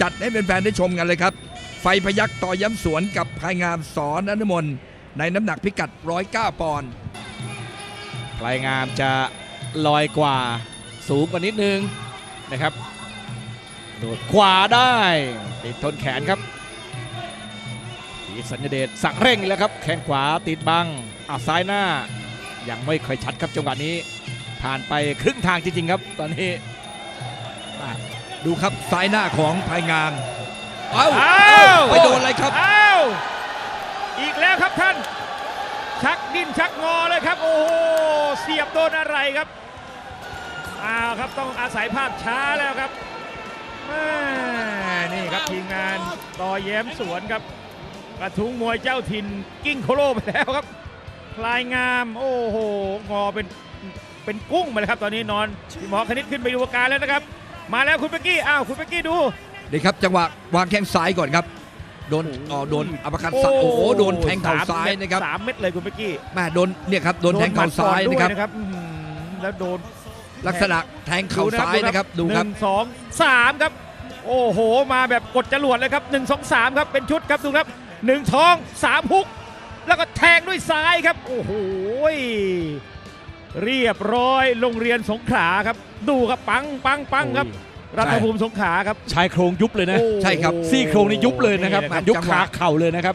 จัดให้เป็นแฟนได้ชมกันเลยครับ ไฟพยักต่อย้ำสวนกับภายงามสอนนมนในน้ำหนักพิกัด 109 ปอนด์พลายงามจะลอยกว่าสูงกว่านิดนึงนะครับ โดดขวาได้ ติดทนแขนครับทีสัญญเดชสักเร่งแล้วครับ แข้งขวาติดบังอะซ้ายหน้า ยังไม่ค่อยชัดครับจังหวะนี้ ผ่านไปครึ่งทางจริงๆครับ ตอนนี้ ดูครับซ้ายหน้าของภายงามเอ้าอ้าวไปโดนอะไรครับอ้าวอีกแล้วครับท่าน ชักดิ้นชักงอเลยครับ โอ้โหเสียบโดนอะไรครับอ้าวครับต้องอาศัยภาพช้าแล้วครับแม่นี่ครับทีมงานต่อแย้มสวนครับ กระทุ้งมวยเจ้าถิ่นกิ้งโคโลไปแล้วครับพลายงามโอ้โหงอเป็นเป็นกุ้งมาเลยครับ ตอนนี้นอนพี่หมอคณิตขึ้นไปดูอาการแล้วนะครับ มาแล้วคุณเป๊กกี้อ้าวคุณเป๊กกี้ดูนี่ครับจังหวะวางแข้งซ้ายก่อนครับโดนอ๋อโดนอัปคัตสัตว์โอ้โหโดนแทงเข่าซ้ายนะครับสามเม็ดเลยคุณเป๊กกี้แม่โดนเนี่ยครับโดนแทงเข่าซ้ายนะครับโดหมัดก่อด้วยอื้อหือแล้วโดนลักษณะแทงเข่าซ้ายนะครับดูครับหนึ่งสองสามครับ โอ้โหมาแบบกดจรวดเลยครับหนึ่งสองสามครับเป็นชุดครับดูครับหนึ่งท้องสามฮุก แล้วก็แทงด้วยซ้ายครับ โอ้โห เรียบร้อยโรงเรียนสงขลาครับ ดูครับปังปังปังครับ รัฐภูมิสงขลาครับ ชายโครงยุบเลยนะโอ้โหใช่ครับซี่โครงนี่ยุบเลยนะครับนี่ยุบขาเข่าเลยนะครับ